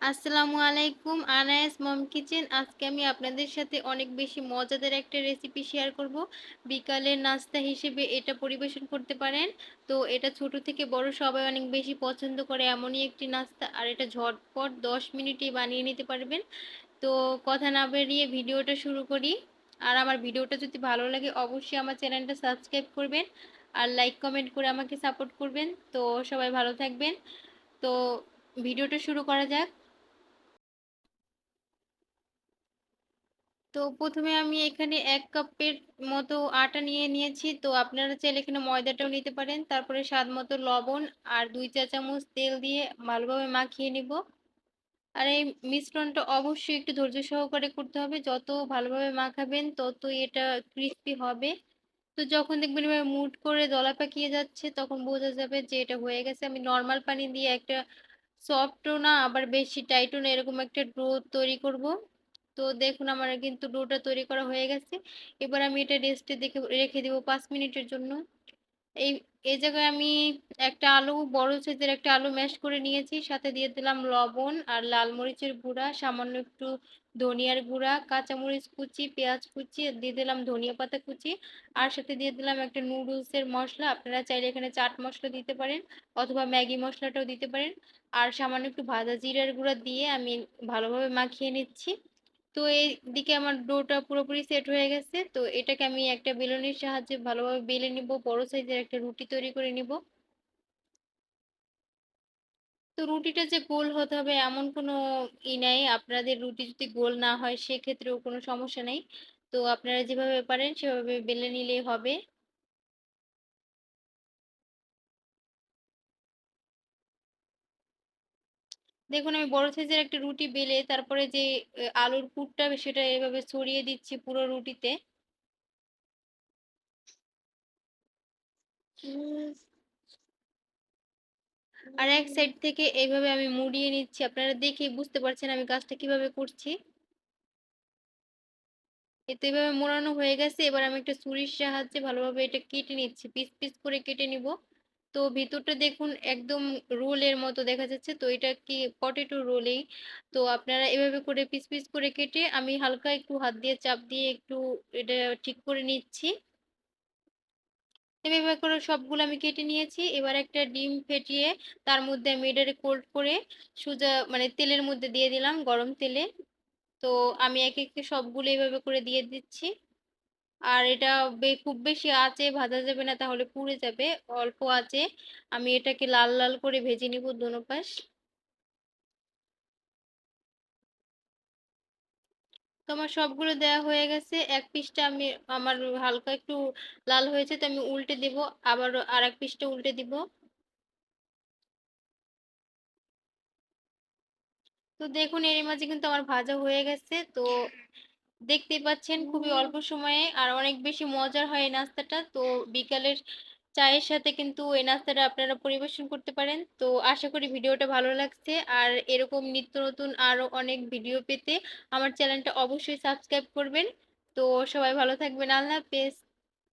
আসসালামু আলাইকুম, আনায়াস মম কিচেন। আজকে আমি আপনাদের সাথে অনেক বেশি মজাদার একটা রেসিপি শেয়ার করব। বিকালের নাস্তা হিসেবে এটা পরিবেশন করতে পারেন। তো এটা ছোট থেকে বড় সবাই অনেক বেশি পছন্দ করে, এমনই একটি নাস্তা। আর এটা ঝটপট দশ মিনিটেই বানিয়ে নিতে পারবেন। তো কথা না বেরিয়ে ভিডিওটা শুরু করি। আর আমার ভিডিওটা যদি ভালো লাগে, অবশ্যই আমার চ্যানেলটা সাবস্ক্রাইব করবেন। আর লাইক, কমেন্ট করে আমাকে সাপোর্ট করবেন। তো সবাই ভালো থাকবেন। তো ভিডিওটা শুরু করা যাক। তো প্রথমে আমি এখানে এক কাপের মতো আটা নিয়ে নিয়েছি। তো আপনারা চাইলে এখানে ময়দাটাও নিতে পারেন। তারপরে স্বাদ মতো লবণ আর দুই চা চামচ তেল দিয়ে ভালোভাবে মাখিয়ে নিব। আর এই মিশ্রণটা অবশ্যই একটু ধৈর্য সহকারে করতে হবে। যত ভালোভাবে মাখাবেন ততই এটা ক্রিস্পি হবে। তো যখন দেখবেন এবার মুট করে দলা পাকিয়ে যাচ্ছে, তখন বোঝা যাবে যে এটা হয়ে গেছে। আমি নর্মাল পানি দিয়ে একটা সফটও না, আবার বেশি টাইটও না, এরকম একটা ডো তৈরি করব। তো দেখুন আমার কিন্তু ডোটা তৈরি করা হয়ে গেছে। এবার আমি এটা রেস্টে দেখে, রেখে দেবো পাঁচ মিনিটের জন্য। এই এই জায়গায় আমি একটা আলু, বড় সাইজের একটা আলু ম্যাশ করে নিয়েছি। সাথে দিয়ে দিলাম লবণ আর লাল মরিচের গুঁড়া, সামান্য একটু ধনিয়ার গুঁড়া, কাঁচামরিচ কুচি, পেঁয়াজ কুচি, দিয়ে দিলাম ধনিয়া পাতা কুচি। আর সাথে দিয়ে দিলাম একটা নুডলসের মশলা। আপনারা চাইলে এখানে চাট মশলা দিতে পারেন অথবা ম্যাগি মশলাটাও দিতে পারেন। আর সামান্য একটু ভাজা জিরার গুঁড়া দিয়ে আমি ভালোভাবে মাখিয়ে নিচ্ছি। তো এইদিকে আমার ডোটা পুরোপুরি সেট হয়ে গেছে। তো এটাকে আমি একটা বেলুনের সাহায্যে ভালোভাবে বেলে নিব, বড় সাইজের একটা রুটি তৈরি করে নিব। তো রুটিটা যে গোল হতে হবে এমন কোনো ই নাই। আপনাদের রুটি যদি গোল না হয়, সেক্ষেত্রেও কোনো সমস্যা নেই। তো আপনারা যেভাবে পারেন, সেভাবে বেলে নিলেই হবে। দেখুন, আমি বড় সাইজের একটা রুটি বেলে তারপরে যে আলুর পুরটা সেটা এভাবে ছড়িয়ে দিচ্ছি পুরো রুটিতে। আর এক সাইড থেকে এইভাবে আমি মুড়িয়ে নিচ্ছি। আপনারা দেখে বুঝতে পারছেন আমি কাজটা কীভাবে করছি। এতে এভাবে মোড়ানো হয়ে গেছে। এবার আমি একটা ছুরির সাহায্যে ভালোভাবে এটা কেটে নিচ্ছি। পিস পিস করে কেটে নিব। তো ভিতরটা দেখুন একদম রোলের মতো দেখা যাচ্ছে। তো এটা কি পটেটো রোলেই। তো আপনারা এভাবে করে পিস পিস করে কেটে আমি হালকা একটু হাত দিয়ে চাপ দিয়ে একটু এটা ঠিক করে নিচ্ছি। এভাবে করে সবগুলো আমি কেটে নিয়েছি। এবার একটা ডিম ফেটিয়ে তার মধ্যে আমি এটাকে কোল্ড করে সুজা মানে তেলের মধ্যে দিয়ে দিলাম গরম তেলে। তো আমি এক একে সবগুলো এভাবে করে দিয়ে দিচ্ছি। আর এটা খুব বেশি আঁচে ভাজা যাবে না, তাহলে পুড়ে যাবে। অল্প আঁচে আমি এটাকে লাল লাল করে ভেজে নিব দোনো পাশ। তো আমার সবগুলো দেওয়া হয়ে গেছে। এক পিসটা আমি, আমার হালকা একটু লাল হয়েছে, তো আমি উল্টে দিব। আবার আর এক পিসটা উল্টে দিব। তো দেখুন, এর মাঝে কিন্তু আমার ভাজা হয়ে গেছে। তো দেখতেই পাচ্ছেন খুবই অল্প সময়ে আর অনেক বেশি মজার হয় এই নাস্তাটা। তো বিকালের চায়ের সাথে কিন্তু এই নাস্তাটা আপনারা পরিবেশন করতে পারেন। তো আশা করি ভিডিওটা ভালো লাগছে। আর এরকম নিত্য নতুন আরও অনেক ভিডিও পেতে আমার চ্যানেলটা অবশ্যই সাবস্ক্রাইব করবেন। তো সবাই ভালো থাকবেন। আল্লাহ হাফেজ।